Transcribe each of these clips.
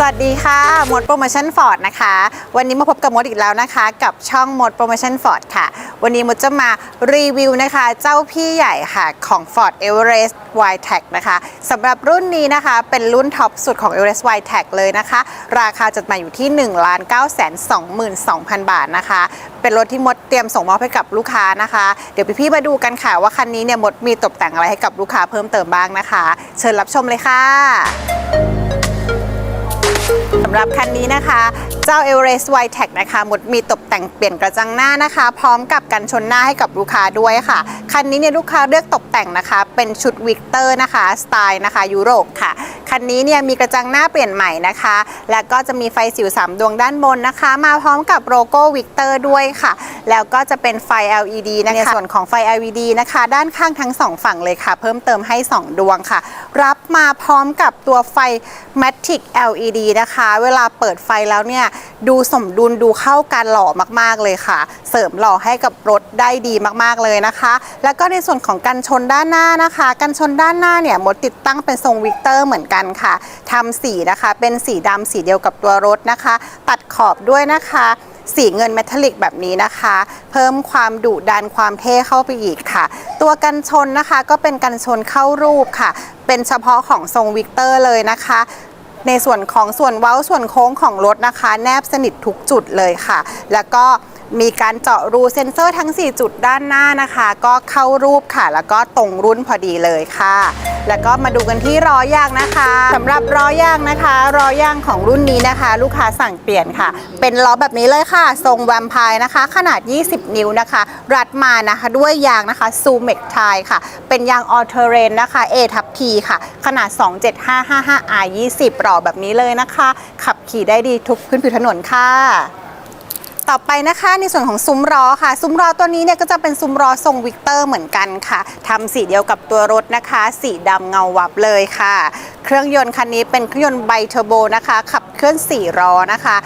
สวัสดีค่ะมดโปรโมชั่นฟอร์ดนะคะ วันนี้มาพบกับมดอีกแล้วนะคะ กับช่องมดโปรโมชั่นฟอร์ดค่ะ วันนี้มดจะมารีวิวนะคะ เจ้าพี่ใหญ่ค่ะของ Ford Everest y t e c นะคะสำหรับรุ่นนี้นะคะ เป็นรุ่นท็อปสุดของ Everest y t e c เลยนะคะ ราคาจะมาอยู่ที่ 1 9 2 2 2 0 0 0 บาทนะคะ เป็นรถที่มดเตรียมส่งมอบให้กับลูกค้านะคะ เดี๋ยวพี่ๆมาดูกันค่ะว่าคันนี้เนี่ยมดมีตกแต่งอะไรให้กับลูกค้าเพิ่มเติมบ้างนะคะ เชิญรับชมเลยค่ะ สำหรับคันนี้นะคะ เจ้า Everest y t e c นะคะหมดมีตกแต่งเปลี่ยนกระจังหน้านะคะ พร้อมกับกันชนหน้าให้กับลูกค้าด้วยค่ะ คันนี้เนี่ยลูกค้าเลือกตกแต่งนะคะ เป็นชุดวิกเตอร์นะคะ สไตล์นะคะยุโรปค่ะ คันนี้เนี่ยมีกระจังหน้าเปลี่ยนใหม่นะคะ แล้วก็จะมีไฟสิว 3 ดวงด้านบนนะคะ มาพร้อมกับโลโก้วิกเตอร์ด้วยค่ะ แล้วก็จะเป็นไฟ LED นะคะในส่วนของไฟ LED นะคะ ด้านข้างทั้งสองฝั่งเลยค่ะ เพิ่มเติมให้ 2 ดวงค่ะ รับมาพร้อมกับตัวไฟ Matic LED นะคะ เวลาเปิดไฟแล้วเนี่ยดูสมดุลดูเข้ากันหล่อมากๆเลยค่ะ เสริมหล่อให้กับรถได้ดีมากๆเลยนะคะ แล้วก็ในส่วนของกันชนด้านหน้านะคะ กันชนด้านหน้าเนี่ยมดติดตั้งเป็นทรงวิกเตอร์เหมือนกันค่ะทำสีนะคะเป็นสีดำสีเดียวกับตัวรถนะคะ ตัดขอบด้วยนะคะ สีเงินเมทัลลิกแบบนี้นะคะ เพิ่มความดุดันความเท่เข้าไปอีกค่ะ ตัวกันชนนะคะก็เป็นกันชนเข้ารูปค่ะ เป็นเฉพาะของทรงวิกเตอร์เลยนะคะในส่วนของส่วนเว้าส่วนโค้งของรถนะคะ แนบสนิททุกจุดเลยค่ะ แล้วก็มีการเจาะรูเซ็นเซอร์ทั้ง 4 จุดด้านหน้านะคะ ก็เข้ารูปค่ะ แล้วก็ตรงรุ่นพอดีเลยค่ะ แล้วก็มาดูกันที่ล้อยางนะคะสำหรับล้อยางนะคะล้อยางของรุ่นนี้นะคะ ลูกค้าสั่งเปลี่ยนค่ะ เป็นล้อแบบนี้เลยค่ะ ทรงแวมไพร์นะคะ ขนาด 20 นิ้วนะคะ รัดมานะคะด้วยยางนะคะซูเมกไทค่ะ เป็นยางออเทเรนนะคะ A ทับ P ค่ะ ขนาด 27555 R 20หล่อแบบนี้เลยนะคะ ขับขี่ได้ดีทุกพื้นผิวถนนค่ะ ต่อไปนะคะในส่วนของซุ้มล้อค่ะ ซุ้มล้อตัวนี้เนี่ยก็จะเป็นซุ้มล้อทรงวิกเตอร์เหมือนกันค่ะทำสีเดียวกับตัวรถนะคะ สีดำเงาวับเลยค่ะ เครื่องยนต์คันนี้เป็นเครื่องยนต์ไบเทอร์โบนะคะ ขับเคลื่อน4ล้อนะคะ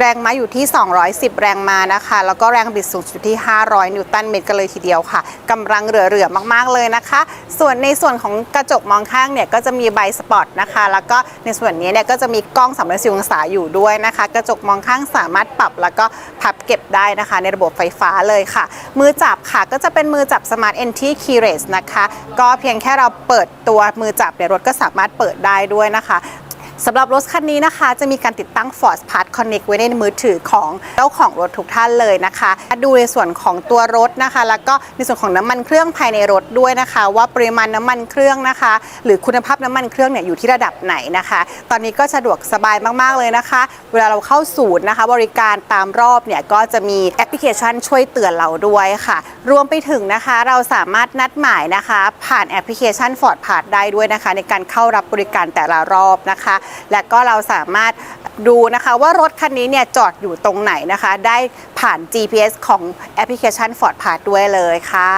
แรงม้าอยู่ที่ 210 แรงม้านะคะ แล้วก็แรงบิดสูงสุดที่ 500 นิวตันเมตรกันเลยทีเดียวค่ะกำลังเหลือๆมากๆเลยนะคะ ส่วนในส่วนของกระจกมองข้างเนี่ยก็จะมีใบสปอตนะคะ แล้วก็ในส่วนนี้เนี่ยก็จะมีกล้อง360องศาอยู่ด้วยนะคะ กระจกมองข้างสามารถปรับแล้วก็พับเก็บได้นะคะ ในระบบไฟฟ้าเลยค่ะ มือจับค่ะก็จะเป็นมือจับ Smart Entry Keyless นะคะ ก็เพียงแค่เราเปิดตัวมือจับในรถก็สามารถเปิดได้ด้วยนะคะ สำหรับรถคันนี้นะคะ จะมีการติดตั้ง Ford Part Connect ไว้ในมือถือของเจ้าของรถทุกท่านเลยนะคะ ดูในส่วนของตัวรถนะคะ แล้วก็ในส่วนของน้ำมันเครื่องภายในรถด้วยนะคะ ว่าปริมาณน้ำมันเครื่องนะคะ หรือคุณภาพน้ำมันเครื่องเนี่ยอยู่ที่ระดับไหนนะคะ ตอนนี้ก็สะดวกสบายมากๆเลยนะคะ เวลาเราเข้าศูนย์นะคะ บริการตามรอบเนี่ยก็จะมีแอปพลิเคชันช่วยเตือนเราด้วยค่ะ รวมไปถึงนะคะ เราสามารถนัดหมายนะคะ ผ่านแอปพลิเคชัน Ford Pass ได้ด้วยนะคะ ในการเข้ารับบริการแต่ละรอบนะคะและก็เราสามารถดูนะคะว่ารถคันนี้เนี่ยจอดอยู่ตรงไหนนะคะ ได้ ผ่าน GPS ของแอปพลิเคชัน Ford Pass ด้วยเลยค่ะ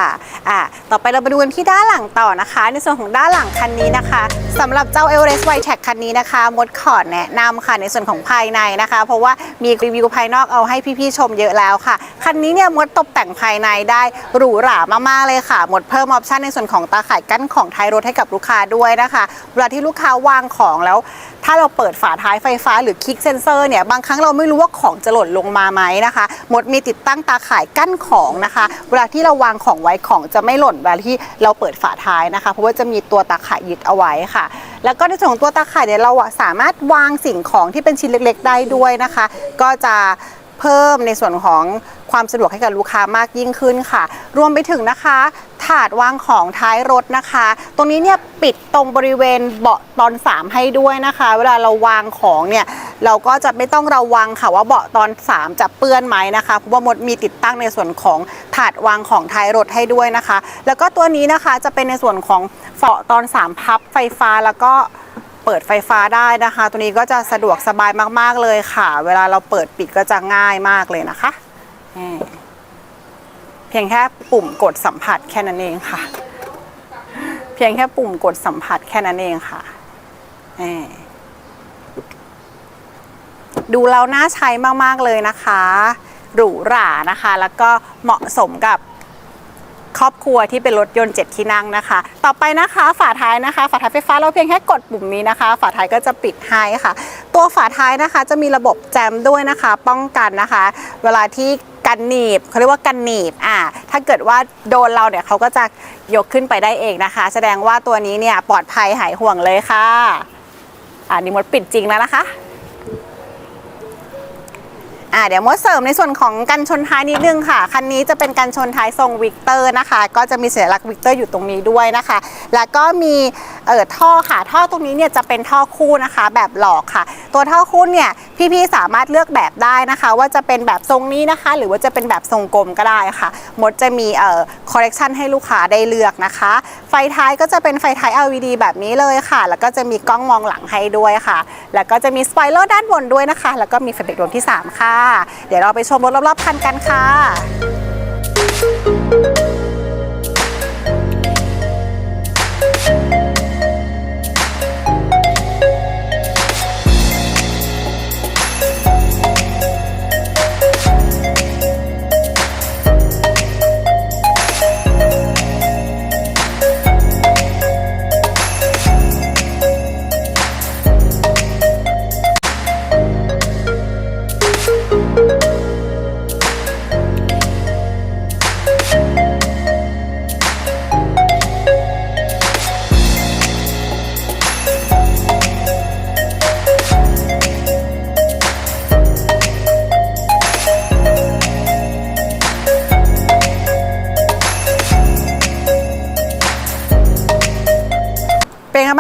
อะ ต่อไปเรามาดูกันที่ด้านหลังต่อนะคะ ในส่วนของด้านหลังคันนี้นะคะสำหรับเจ้า Everest y t e c คันนี้นะคะ มดขอแนะนำค่ะในส่วนของภายในนะคะ เพราะว่ามีรีวิวภายนอกเอาให้พี่ๆชมเยอะแล้วค่ะ คันนี้เนี่ยมดตกแต่งภายในได้หรูหรามากๆเลยค่ะ หมดเพิ่มออปชันในส่วนของตาข่ายกั้นของท้ายรถให้กับลูกค้าด้วยนะคะเวลาที่ลูกค้าวางของแล้ว ถ้าเราเปิดฝาท้ายไฟฟ้าหรือคลิกเซนเซอร์เนี่ยบางครั้งเราไม่รู้ว่าของจะหล่นลงมาไหมนะคะมดมีติดตั้งตาข่ายกั้นของนะคะ เวลาที่เราวางของไว้ของจะไม่หล่นเวลาที่เราเปิดฝาท้ายนะคะ เพราะว่าจะมีตัวตาข่ายยึดเอาไว้ค่ะ แล้วก็ในส่วนของตัวตาข่ายเนี่ยเราสามารถวางสิ่งของที่เป็นชิ้นเล็ก ๆ ได้ด้วยนะคะ ก็จะเพิ่มในส่วนของความสะดวกให้กับลูกค้ามากยิ่งขึ้นค่ะ รวมไปถึงนะคะาดวางของท้ายรถนะคะ ตรงนี้เนี่ยปิดตรงบริเวณเบาะตอน 3 ให้ด้วยนะคะ เวลาเราวางของเนี่ยเราก็จะไม่ต้องระวังค่ะว่าเบาะตอน 3 จะเปื้อนไหมนะคะเพราะว่ามดมีติดตั้งในส่วนของถาดวางของท้ายรถให้ด้วยนะคะ แล้วก็ตัวนี้นะคะจะเป็นในส่วนของเบาะตอน 3 พับไฟฟ้าแล้วก็เปิดไฟฟ้าได้นะคะ ตัวนี้ก็จะสะดวกสบายมากๆเลยค่ะ เวลาเราเปิดปิดก็จะง่ายมากเลยนะคะ เพียงแค่ปุ่มกดสัมผัสแค่นั้นเองค่ะ เพียงแค่ปุ่มกดสัมผัสแค่นั้นเองค่ะดูแล้วน่าใช้มาก ๆ เลยนะคะ หรูหรานะคะ แล้วก็เหมาะสมกับครอบครัวที่เป็นรถยนต์ 7 ที่นั่งนะคะ ต่อไปนะคะฝาท้ายนะคะ ฝาท้ายไฟฟ้าเราเพียงแค่กดปุ่มนี้นะคะ ฝาท้ายก็จะปิดให้ค่ะ ตัวฝาท้ายนะคะจะมีระบบแจมด้วยนะคะ ป้องกันนะคะ เวลาที่ กันหนีบเขาเรียกว่ากันหนีบอ่าถ้าเกิดว่าโดนเราเนี่ยเขาก็จะยกขึ้นไปได้เองนะคะ แสดงว่าตัวนี้เนี่ยปลอดภัยหายห่วงเลยค่ะอ่านี่มดปิดจริงแล้วนะคะอ่าเดี๋ยวมดเสริมในส่วนของกันชนท้ายนิดนึงค่ะ คันนี้จะเป็นกันชนท้ายทรงวิกเตอร์นะคะ ก็จะมีสัญลักษณ์วิกเตอร์อยู่ตรงนี้ด้วยนะคะ แล้วก็มีเอ่อท่อค่ะ ท่อตรงนี้เนี่ยจะเป็นท่อคู่นะคะ แบบหลอกค่ะ ตัวท่อคู่เนี่ยพี่ๆสามารถเลือกแบบได้นะคะ ว่าจะเป็นแบบทรงนี้นะคะ หรือว่าจะเป็นแบบทรงกลมก็ได้ค่ะ มดจะมีเอ่อคอร์เรคชันให้ลูกค้าได้เลือกนะคะ ไฟท้ายก็จะเป็นไฟท้าย LED แบบนี้เลยค่ะ แล้วก็จะมีกล้องมองหลังให้ด้วยค่ะ แล้วก็จะมีสปอยเลอร์ด้านบนด้วยนะคะ แล้วก็มีไฟเบรกรวมที่ 3 ค่ะ เดี๋ยวเราไปชมรถรอบๆคันกันค่ะ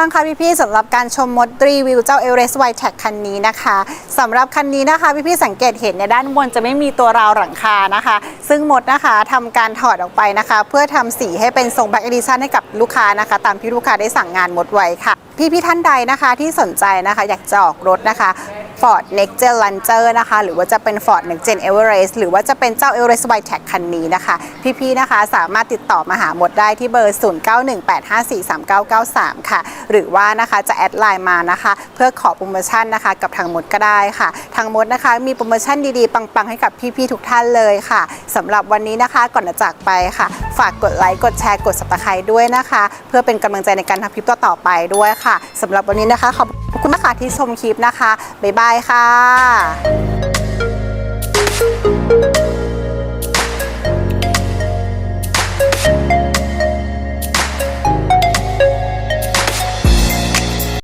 บ้างคะพี่ๆสำหรับการชมมดรีวิวเจ้าเอเรสไวท์แท็กคันนี้นะคะสำหรับคันนี้นะคะพี่ๆสังเกตเห็นในด้านบนจะไม่มีตัวราวหลังคานะคะ ซึ่งมดนะคะทำการถอดออกไปนะคะ เพื่อทำสีให้เป็นทรงแบ็กเอดิชันให้กับลูกค้านะคะ ตามที่ลูกค้าได้สั่งงานมดไว้ค่ะ พี่ๆท่านใดนะคะที่สนใจนะคะ อยากจะออกรถนะคะ Ford Next Gen Ranger นะคะ หรือว่าจะเป็น Ford Next Gen Everest หรือว่าจะเป็นเจ้า Everest y t e c คันนี้นะคะ พี่ๆนะคะสามารถติดต่อมาหาหมดได้ที่เบอร์ 0918543993 ค่ะ หรือว่านะคะจะแอดไลน์มานะคะ เพื่อขอโปรโมชั่นนะคะกับทางมดก็ได้ค่ะ ทางมดนะคะมีโปรโมชั่นดีๆ ปังๆ ให้กับพี่ๆทุกท่านเลยค่ะสำหรับวันนี้นะคะก่อนจะจากไปค่ะ ฝากกดไลค์กดแชร์กด subscribe ด้วยนะคะ เพื่อเป็นกำลังใจในการทำคลิปต่อๆไปด้วยค่ะสำหรับวันนี้นะคะขอบคุณมากค่ะที่ชมคลิปนะคะบ๊ายบายค่ะ